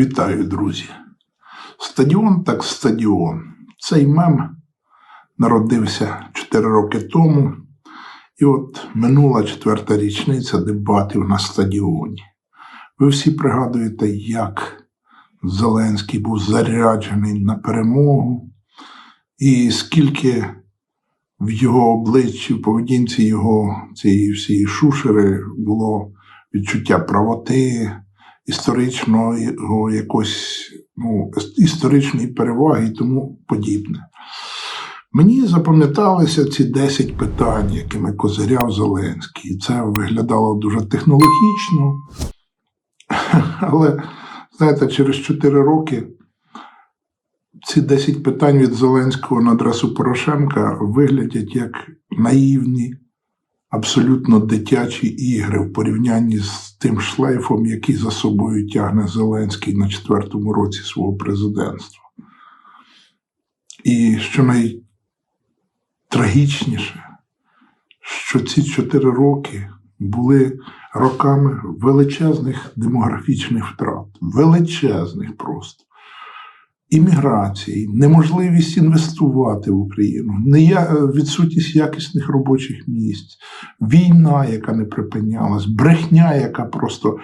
Вітаю, друзі. Стадіон так стадіон. Цей мем народився 4 роки тому, і от минула четверта річниця дебатів на стадіоні. Ви всі пригадуєте, як Зеленський був заряджений на перемогу, і скільки в його обличчі, в поведінці його цієї всієї шушери було відчуття правоти, історичного якось ну, історичної переваги і тому подібне. Мені запам'яталися ці 10 питань, якими козиряв Зеленський. Це виглядало дуже технологічно. Але, знаєте, через 4 роки ці 10 питань від Зеленського на адресу Порошенка виглядять як наївні, абсолютно дитячі ігри в порівнянні з тим шлейфом, який за собою тягне Зеленський на четвертому році свого президентства. І що найтрагічніше, що ці чотири роки були роками величезних демографічних втрат, величезних просто. Імміграції, неможливість інвестувати в Україну, відсутність якісних робочих місць, війна, яка не припинялась, брехня, яка просто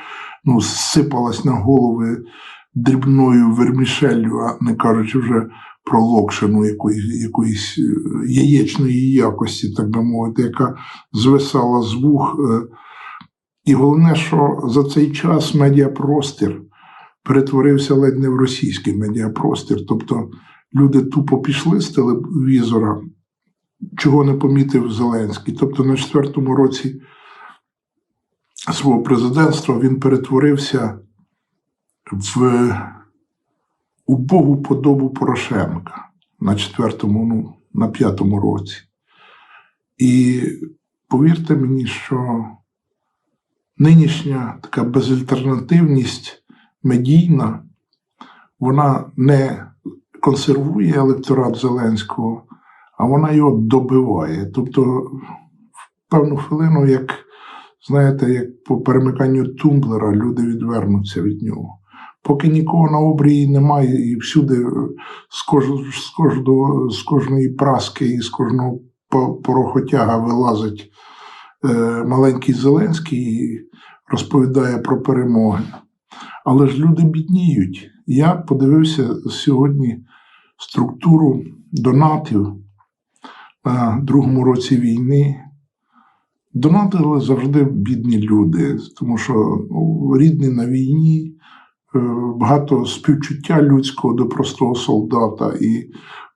ну, сипалась на голови дрібною вермішеллю, а не кажучи вже про локшину якоїсь, якоїсь яєчної якості, так би мовити, яка звисала з вух. І головне, що за цей час медіапростір перетворився ледь не в російський медіапростір. Тобто люди тупо пішли з телевізора, чого не помітив Зеленський. Тобто, на четвертому році свого президентства він перетворився в убогу подобу Порошенка на четвертому, ну, на п'ятому році. І повірте мені, що нинішня така безальтернативність медійна, вона не консервує електорат Зеленського, а вона його добиває. Тобто, в певну хвилину, як знаєте, як по перемиканню тумблера люди відвернуться від нього. Поки нікого на обрії немає, і всюди з кожного, з, кожного, з кожної праски і з кожного порохотяга вилазить е, маленький Зеленський і розповідає про перемоги. Але ж люди бідніють. Я подивився сьогодні структуру донатів на другому році війни. Донатили завжди бідні люди, тому що рідні на війні, е, багато співчуття людського до простого солдата і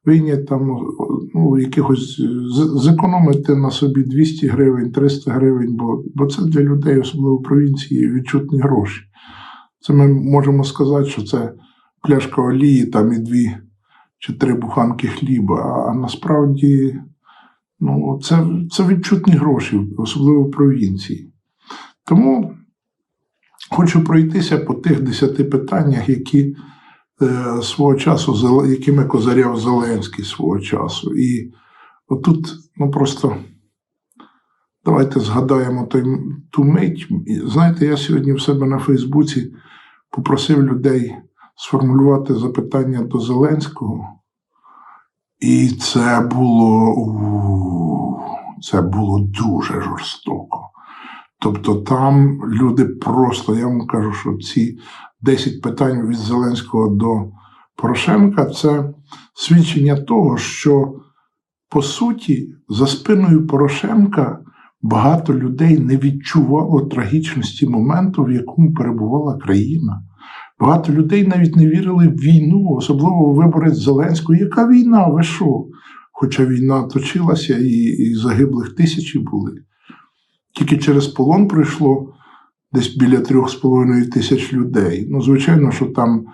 винні там ну, якихось зекономити на собі 200 гривень, 300 гривень, бо, бо це для людей, особливо в провінції, відчутні гроші. Це ми можемо сказати, що це пляшка олії, там і дві чи три буханки хліба. А насправді ну, це це відчутні гроші, особливо в провінції. Тому хочу пройтися по тих десяти питаннях, які е, свого часу, якими козаряв Зеленський свого часу. І отут, ну просто. Давайте згадаємо той, ту мить. Знаєте, я сьогодні в себе на Фейсбуці попросив людей сформулювати запитання до Зеленського. І це було це було дуже жорстоко. Тобто там люди просто, я вам кажу, що ці 10 питань від Зеленського до Порошенка це свідчення того, що по суті за спиною Порошенка багато людей не відчувало трагічності моменту, в якому перебувала країна. Багато людей навіть не вірили в війну, особливо виборець Зеленського. Яка війна? Ви що? Хоча війна точилася і, і загиблих тисячі були. Тільки через полон пройшло десь біля трьох з половиною тисяч людей. Ну, звичайно, що там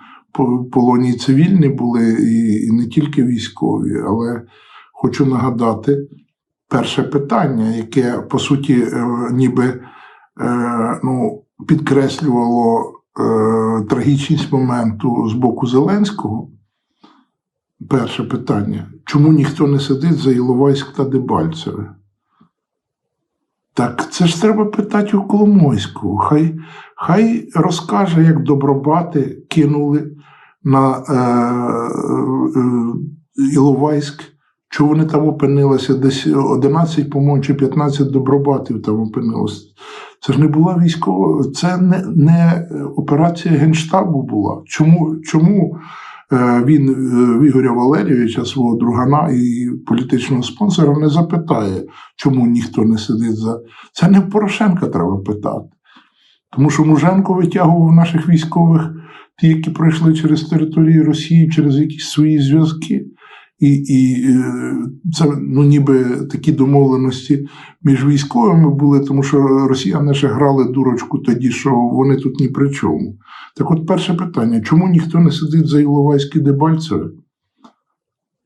полоні цивільні були, і не тільки військові, але хочу нагадати, перше питання, яке по суті е, ніби е, ну, підкреслювало е, трагічність моменту з боку Зеленського. Перше питання: чому ніхто не сидить за Іловайськ та Дебальцеве? Так це ж треба питати у Коломойську. Хай, хай розкаже, як добробати кинули на е, е, Іловайськ, що вони там опинилися, десь 11, по-моєму, чи 15 добробатів там опинилося. Це ж не була військова, це не, не операція Генштабу була. Чому, чому е, він е, Ігоря Валерійовича, свого другана і політичного спонсора, не запитає, чому ніхто не сидить за. Це не Порошенка треба питати. Тому що Муженко витягував наших військових, ті, які пройшли через територію Росії, через якісь свої зв'язки. І, і е, це ну, ніби такі домовленості між військовими були, тому що росіяни ще грали дурочку тоді, що вони тут ні при чому. Так от перше питання: чому ніхто не сидить за Іловайські Дебальцеве?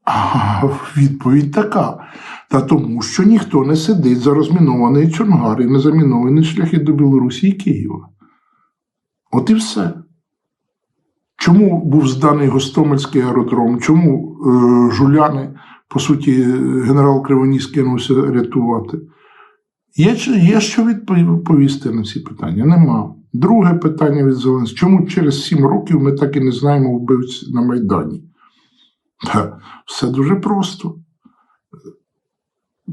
А відповідь така. Та тому, що ніхто не сидить за розмінований Чонгар і не заміновані шляхи до Білорусі і Києва. От і все. Чому був зданий Гостомельський аеродром? Чому е, жуляни, по суті, генерал Кривоніс кинувся рятувати? Є, є що відповісти на ці питання? Нема. Друге питання від Зеленського. Чому через сім років ми так і не знаємо вбивць на Майдані? Та, все дуже просто.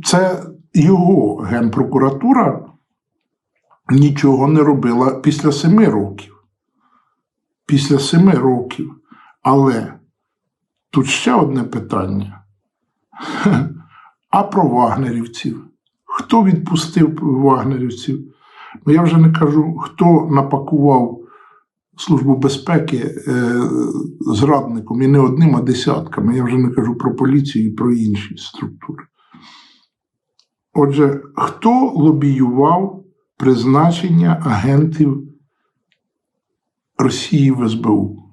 Це його генпрокуратура нічого не робила після семи років. Після семи років. Але тут ще одне питання. А про вагнерівців? Хто відпустив вагнерівців? Ну, я вже не кажу, хто напакував Службу безпеки е, зрадником і не одним, а десятками. Я вже не кажу про поліцію і про інші структури. Отже, хто лобіював призначення агентів Росії в СБУ?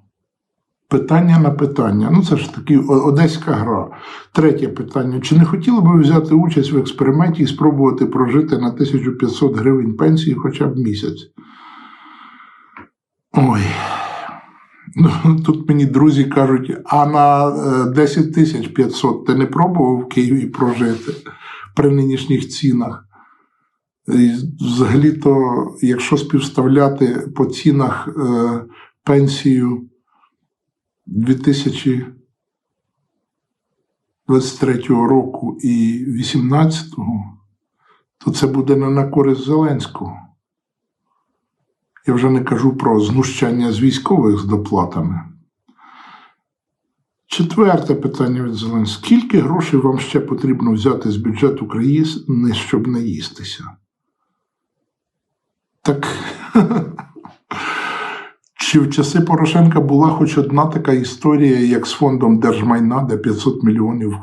Питання на питання. Ну, це ж таки одеська гра. Третє питання. Чи не хотіли б ви взяти участь в експерименті і спробувати прожити на 1500 гривень пенсії хоча б місяць? Ой. Ну, тут мені друзі кажуть, а на е, 10 тисяч 500 ти не пробував в Києві прожити при нинішніх цінах? Взагалі-то, якщо співставляти по цінах е, пенсію 2023 року і 2018, то це буде не на користь Зеленського. Я вже не кажу про знущання з військових з доплатами. Четверте питання від Зеленського. Скільки грошей вам ще потрібно взяти з бюджету країни, щоб не їстися? Так. Чи в часи Порошенка була хоч одна така історія, як з фондом держмайна, де 500 мільйонів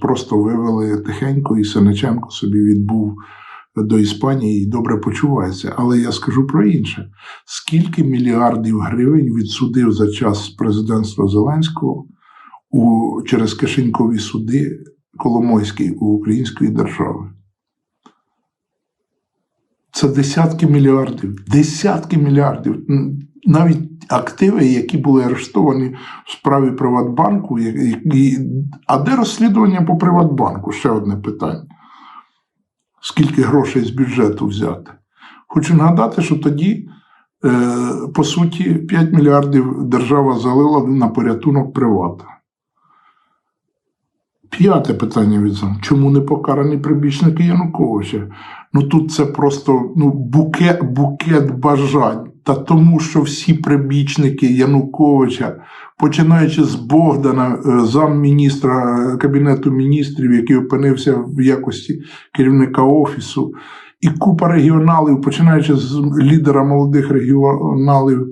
просто вивели тихенько, і Сенеченко собі відбув до Іспанії і добре почувається. Але я скажу про інше: скільки мільярдів гривень відсудив за час президентства Зеленського у, через кишенькові суди Коломойський у української держави? Це десятки мільярдів, десятки мільярдів. Навіть активи, які були арештовані в справі Приватбанку, і- а де розслідування по Приватбанку? Ще одне питання. Скільки грошей з бюджету взяти? Хочу нагадати, що тоді, е, по суті, 5 мільярдів держава залила на порятунок привата. П'яте питання від. Чому не покарані прибічники Януковича? Ну тут це просто ну, букет, букет бажань. Та тому, що всі прибічники Януковича, починаючи з Богдана, е, замміністра е, Кабінету міністрів, який опинився в якості керівника офісу, і купа регіоналів, починаючи з лідера молодих регіоналів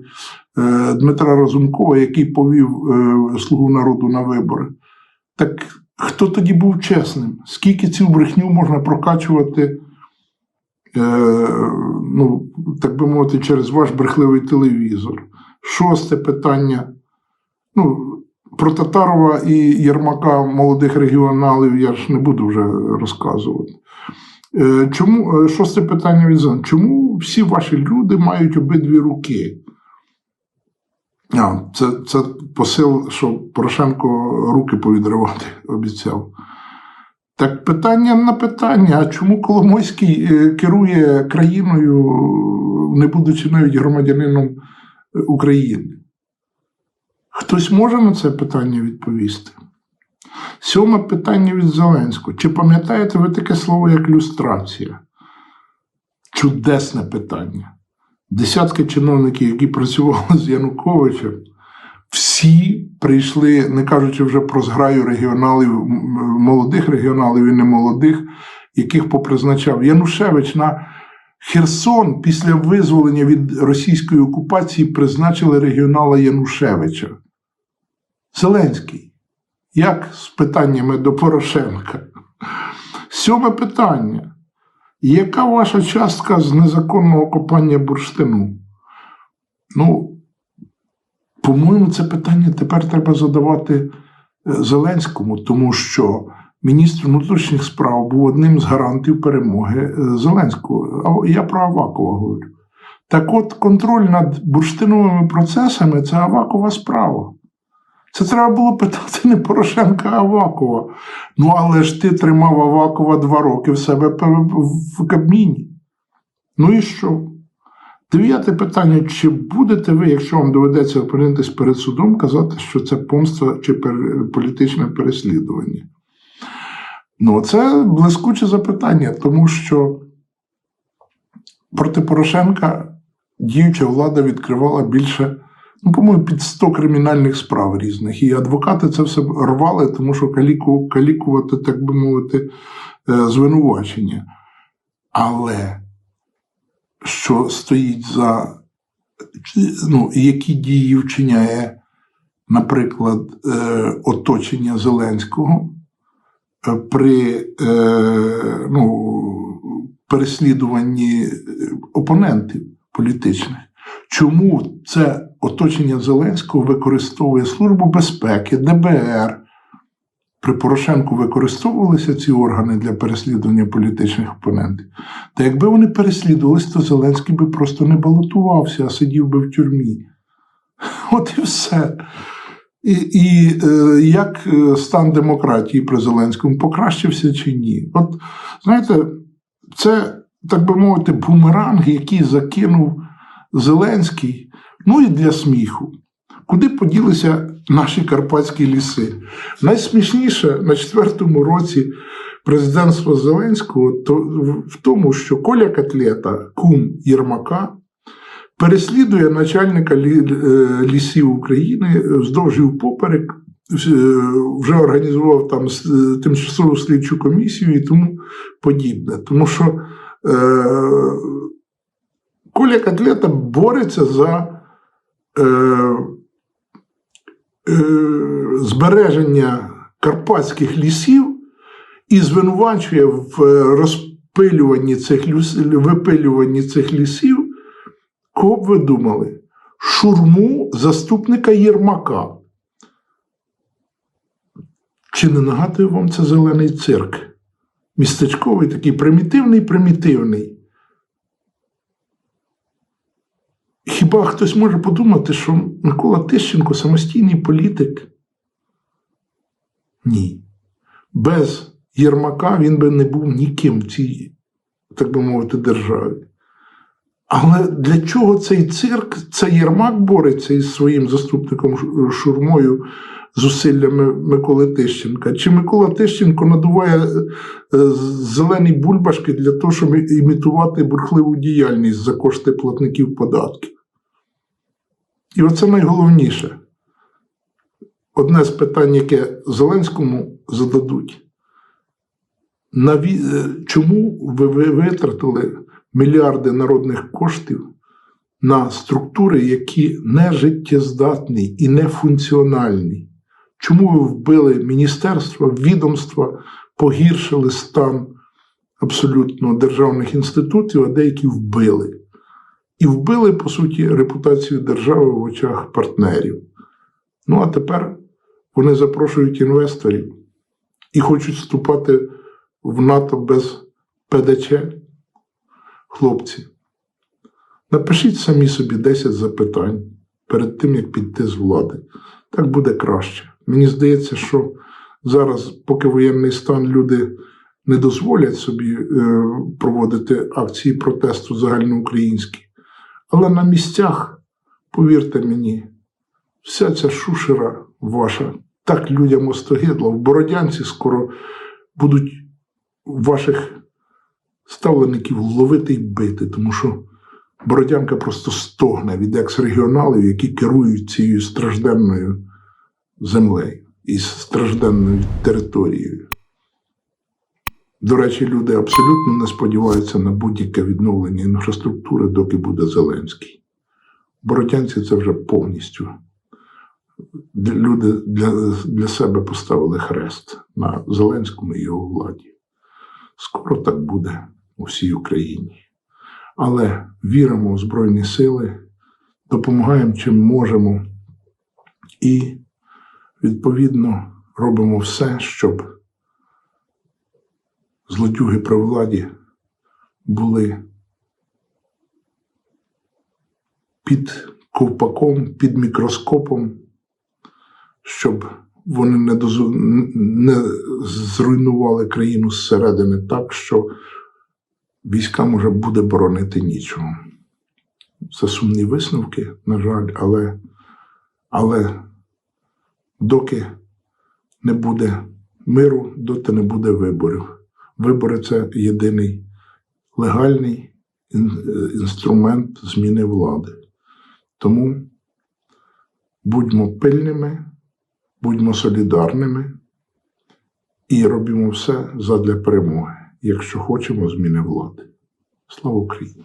е, Дмитра Разумкова, який повів Слугу народу на вибори. Так хто тоді був чесним? Скільки цю брехню можна прокачувати, ну, так би мовити, через ваш брехливий телевізор? Шосте питання. Ну, про Татарова і Єрмака молодих регіоналів я ж не буду вже розказувати. Е, Чому е, шосте питання від Зон. Чому всі ваші люди мають обидві руки? А, це, це посил, що Порошенко руки повідривати обіцяв. Так питання на питання: а чому Коломойський е, керує країною, не будучи навіть громадянином е, України? Хтось може на це питання відповісти? Сьоме питання від Зеленського. Чи пам'ятаєте ви таке слово як люстрація? Чудесне питання. Десятки чиновників, які працювали з Януковичем, всі прийшли, не кажучи вже про зграю регіоналів, молодих регіоналів і немолодих, яких попризначав Янушевич на Херсон після визволення від російської окупації призначили регіонала Янушевича. Зеленський. Як з питаннями до Порошенка? Сьоме питання. Яка ваша частка з незаконного копання бурштину? Ну, по-моєму, це питання тепер треба задавати е, Зеленському, тому що міністр внутрішніх справ був одним з гарантів перемоги е, Зеленського. Я про Авакова говорю. Так от, контроль над бурштиновими процесами це Авакова справа. Це треба було питати не Порошенка, а Авакова. Ну, але ж ти тримав Авакова два роки в себе в Кабміні. Ну і що? Дев'яте питання: чи будете ви, якщо вам доведеться опинитись перед судом, казати, що це помста чи політичне переслідування? Ну, це блискуче запитання, тому що проти Порошенка діюча влада відкривала більше, ну, по-моєму, під 100 кримінальних справ різних. І адвокати це все рвали, тому що каліку, калікувати, так би мовити, е, звинувачення. Але що стоїть за ну, які дії вчиняє, наприклад, е, оточення Зеленського е, при е, ну, переслідуванні опонентів політичних. Чому це оточення Зеленського використовує Службу безпеки, ДБР? При Порошенку використовувалися ці органи для переслідування політичних опонентів. Та якби вони переслідувалися, то Зеленський би просто не балотувався, а сидів би в тюрмі. От і все. І, і е, як е, стан демократії при Зеленському покращився чи ні? От знаєте, це, так би мовити, бумеранг, який закинув Зеленський, ну і для сміху. Куди поділися наші карпатські ліси? Найсмішніше на четвертому році президентства Зеленського то в тому, що Коля Котлета, кум Єрмака, переслідує начальника е, лісів України вздовж і впоперек, е, вже організував там е, тимчасову слідчу комісію і тому подібне. Тому що е, Коля Котлета бореться за збереження карпатських лісів і звинувачує в е, розпилюванні цих випилюванні цих лісів. Кого б ви думали? Шурму заступника Єрмака. Чи не нагадує вам це зелений цирк? Містечковий такий примітивний, примітивний. Хіба хтось може подумати, що Микола Тищенко самостійний політик? Ні. Без Єрмака він би не був ніким в цій, так би мовити, державі. Але для чого цей цирк? Це Єрмак бореться із своїм заступником Шурмою зусиллями Миколи Тищенка? Чи Микола Тищенко надуває е, зелені бульбашки для того, щоб імітувати бурхливу діяльність за кошти платників податків? І оце найголовніше. Одне з питань, яке Зеленському зададуть. Е, Чому ви витратили мільярди народних коштів на структури, які не життєздатні і не функціональні? Чому ви вбили міністерства, відомства, погіршили стан абсолютно державних інститутів, а деякі вбили? І вбили, по суті, репутацію держави в очах партнерів. Ну а тепер вони запрошують інвесторів і хочуть вступати в НАТО без ПДЧ. Хлопці, напишіть самі собі 10 запитань перед тим, як піти з влади. Так буде краще. Мені здається, що зараз, поки воєнний стан, люди не дозволять собі е, проводити акції протесту загальноукраїнські. Але на місцях, повірте мені, вся ця шушера ваша так людям остогидла. В Бородянці скоро будуть ваших ставлеників ловити і бити, тому що Бородянка просто стогне від екс-регіоналів, які керують цією стражденною землею і стражденною територією. До речі, люди абсолютно не сподіваються на будь-яке відновлення інфраструктури, доки буде Зеленський. Бородянці це вже повністю. Люди для, для себе поставили хрест на Зеленському і його владі. Скоро так буде у всій Україні. Але віримо у Збройні Сили, допомагаємо чим можемо і, відповідно, робимо все, щоб злодюги при владі були під ковпаком, під мікроскопом, щоб вони не, дозу... не зруйнували країну зсередини так, що військам уже буде боронити нічого. Це сумні висновки, на жаль, але, але доки не буде миру, доти не буде виборів. Вибори це єдиний легальний е, інструмент зміни влади. Тому будьмо пильними, будьмо солідарними і робимо все задля перемоги, якщо хочемо зміни влади. Слава Україні!